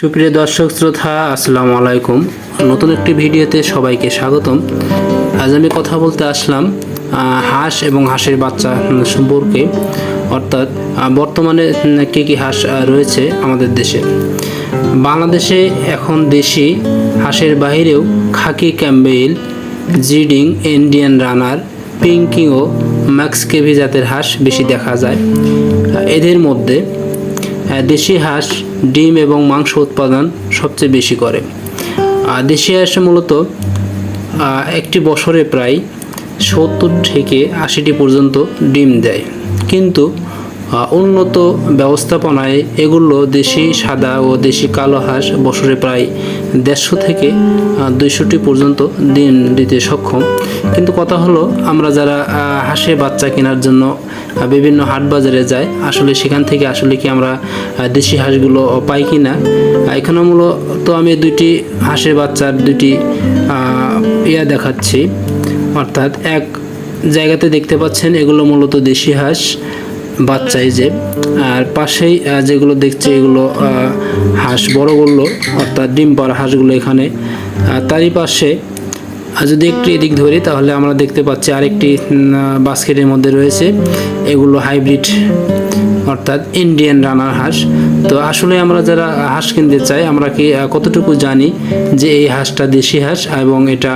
সুপ্রিয় দর্শক, শ্রোতা, আসসালামু আলাইকুম। নতুন একটি ভিডিওতে সবাইকে স্বাগতম। আজ আমি কথা বলতে আসলাম হাঁস এবং হাঁসের বাচ্চা সম্পর্কে। অর্থাৎ বর্তমানে কী কী হাঁস রয়েছে আমাদের দেশে। বাংলাদেশে এখন দেশি হাঁসের বাইরেও খাকি ক্যাম্বেল, জিডিং, ইন্ডিয়ান রানার, পিঙ্কি ও ম্যাক্স কেভি জাতের হাঁস বেশি দেখা যায়। এদের মধ্যে দেশি হাঁস, ডিম এবং মাংস উৎপাদন সবচেয়ে বেশি করে। দেশি হাঁস মূলত একটি বছরে প্রায় সত্তর থেকে আশিটি পর্যন্ত ডিম দেয়। কিন্তু উন্নত ব্যবস্থাপনায় এগুলো দেশি সাদা ও দেশি কালো হাঁস বছরে প্রায় দেড়শো থেকে দুইশোটি পর্যন্ত ডিম দিতে সক্ষম। কিন্তু কথা হলো, আমরা যারা হাঁসের বাচ্চা কেনার জন্য বিভিন্ন হাট বাজারে যাই আসলে সেখান থেকে আসলে কি আমরা দেশি হাঁসগুলো পাই কি না এখানে মূলত আমি দুইটি হাঁসের বাচ্চার আহ, ইয়া দেখাচ্ছি। অর্থাৎ এক জায়গাতে দেখতে পাচ্ছেন এগুলো মূলত দেশি হাঁস বাচ্চা এই যে। আর পাশেই যেগুলো দেখছে এগুলো হাঁস বড়গুলো অর্থাৎ ডিম পাড়া হাঁসগুলো এখানে। তারই পাশে আর যদি একটু এদিক ধরি, তাহলে আমরা দেখতে পাচ্ছি আরেকটি বাস্কেটের মধ্যে রয়েছে। এগুলো হাইব্রিড অর্থাৎ ইন্ডিয়ান রানার হাঁস। তো আসলে আমরা যারা হাঁস কিনতে চাই, আমরা কি কতটুকু জানি যে এই হাঁসটা দেশি হাঁস এবং এটা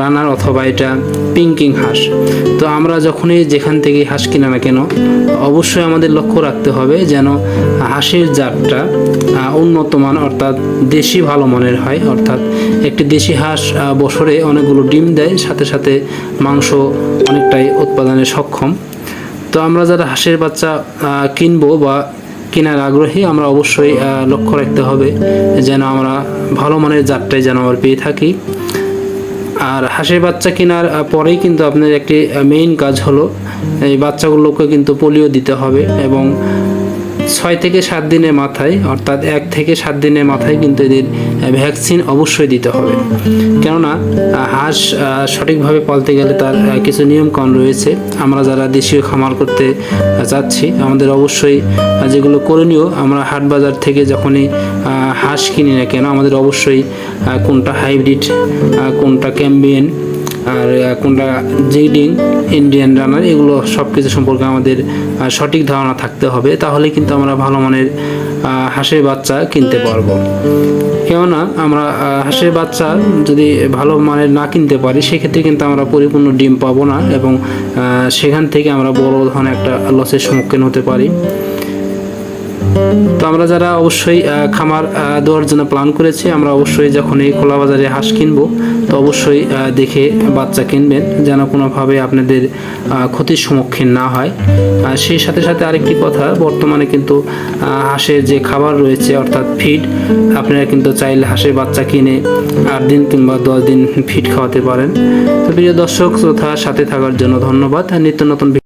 রানার অথবা এটা পিঙ্কিং হাঁস? তো আমরা যখনই যেখান থেকে হাঁস কিনা না কেন, অবশ্যই আমাদের লক্ষ্য রাখতে হবে যেন হাঁসের জাতটা উন্নত মান অর্থাৎ দেশি ভালো মানের হয়। অর্থাৎ একটি দেশি হাঁস বছরে অনেকগুলো ডিম দেয়, সাথে সাথে মাংস অনেকটাই উৎপাদনে সক্ষম। তো আমরা যারা হাঁসের বাচ্চা কিনবো বা কেনার আগ্রহী, আমরা অবশ্যই লক্ষ্য রাখতে হবে যেন আমরা ভালো মানের জাতটাই যেন আমরা পেয়ে থাকি। আর হাঁসের বাচ্চা কেনার পরেই কিন্তু আপনার একটি মেইন কাজ হলো, এই বাচ্চাগুলোকে কিন্তু পোলিও দিতে হবে এবং ছয় থেকে সাত দিনের মাথায়, অর্থাৎ এক থেকে সাত দিনের মাথায় কিন্তু এদের ভ্যাকসিন অবশ্যই দিতে হবে। কেননা হাঁস সঠিকভাবে পালতে গেলে তার কিছু নিয়মকানুন রয়েছে। আমরা যারা দেশীয় খামার করতে যাচ্ছি, আমাদের অবশ্যই যেগুলো করণীয়, আমরা হাট বাজার থেকে যখনই হাঁস কিনি না কেন, আমাদের অবশ্যই কোনটা হাইব্রিড কোনটা ক্যাম্বিয়ান আর কোনটা জিডিং, ইন্ডিয়ান রানার, এগুলো সব কিছু সম্পর্কে আমাদের সঠিক ধারণা থাকতে হবে। তাহলে কিন্তু আমরা ভালো মানের হাঁসের বাচ্চা কিনতে পারব। কেননা আমরা হাঁসের বাচ্চা যদি ভালো মানের না কিনতে পারি, সেক্ষেত্রে কিন্তু আমরা পরিপূর্ণ ডিম পাবো না এবং সেখান থেকে আমরা বড় ধরনের একটা লসের সম্মুখীন হতে পারি। তো আমরা যারা অবশ্যই খামার দেওয়ার জন্য প্ল্যান করেছি, আমরা অবশ্যই যখন এই খোলা বাজারে হাঁস কিনবো, তো অবশ্যই দেখে বাচ্চা কিনবেন, যেন কোনোভাবে আপনাদের ক্ষতির সম্মুখীন না হয়। সেই সাথে সাথে আরেকটি কথা, বর্তমানে কিন্তু হাঁসের যে খাবার রয়েছে, অর্থাৎ ফিড আপনারা কিন্তু চাইলে হাঁসের বাচ্চা কিনে, আট দিন কিংবা দশ দিন ফিড খাওয়াতে পারেন। তো প্রিয় দর্শক, শ্রোতা, সাথে থাকার জন্য ধন্যবাদ। নিত্য নতুন